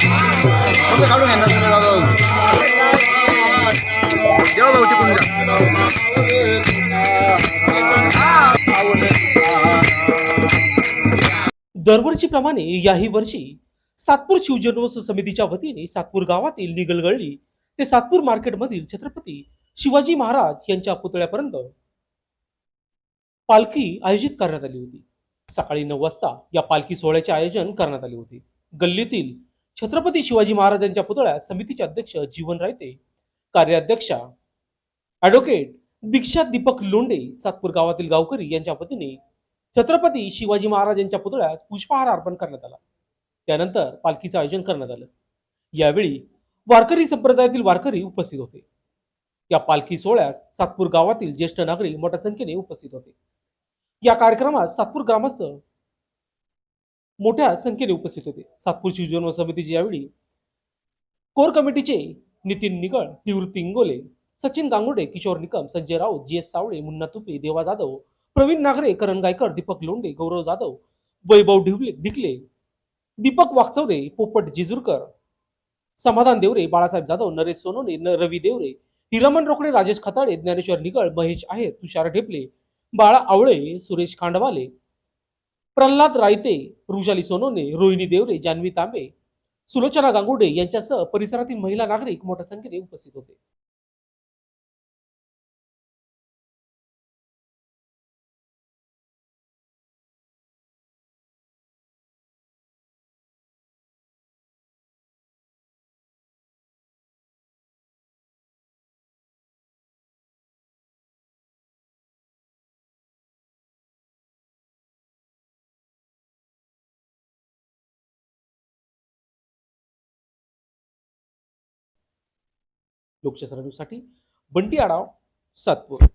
काढून घ्या ना जेव्हा भाऊ टिकून जा. दरवर्षीप्रमाणे याही वर्षी सातपूर शिवजन्मोत्सव समितीच्या वतीने सातपूर गावातील निगलगळली ते सातपूर मार्केटमधील छत्रपती शिवाजी महाराज यांच्या पुतळ्यापर्यंत पालखी आयोजित करण्यात आली होती. सकाळी नऊ वाजता या पालखी सोहळ्याचे आयोजन करण्यात आले होते. गल्लीतील छत्रपती शिवाजी महाराजांच्या पुतळ्यात समितीचे अध्यक्ष जीवन रायते कार्याध्यक्षा ॲडव्होकेट दीक्षा दीपक लोंडे सातपूर गावातील गावकरी यांच्या वतीने छत्रपती शिवाजी महाराजांच्या पुतळ्यास पुष्पहार अर्पण करण्यात आला. त्यानंतर पालखीचं आयोजन करण्यात आलं. यावेळी वारकरी संप्रदायातील वारकरी उपस्थित होते. या पालखी सोहळ्यास सातपूर गावातील ज्येष्ठ नागरिक मोठ्या संख्येने उपस्थित होते. या कार्यक्रमात सातपूर ग्रामस्थ मोठ्या संख्येने उपस्थित होते. सातपूर शिवजन्म समितीचे यावेळी कोर कमिटीचे नितीन निगळ निवृत्ती इंगोले सचिन गांगुडे किशोर निकम संजय राऊत जी एस सावळे मुन्ना तुपे देवा जाधव प्रवीण नागरे करण गायकर दीपक लोंडे गौरव जाधव वैभव ढिवले ढिकले दीपक वाकचौरे पोपट जिजुरकर समाधान देवरे बाळासाहेब जाधव नरेश सोनोने न- रवी देवरे हिरमन रोकडे राजेश खताळे ज्ञानेश्वर निगळ महेश आहेर तुषार ढेपले बाळा आवळे सुरेश खांडवाले प्रल्हाद रायते रुजाली सोनोने रोहिणी देवरे जान्हवी तांबे सुलोचना गांगुडे यांच्यासह परिसरातील महिला नागरिक मोठ्या संख्येने उपस्थित होते. लोकशाही साठी बंटी आडाव सातपूर.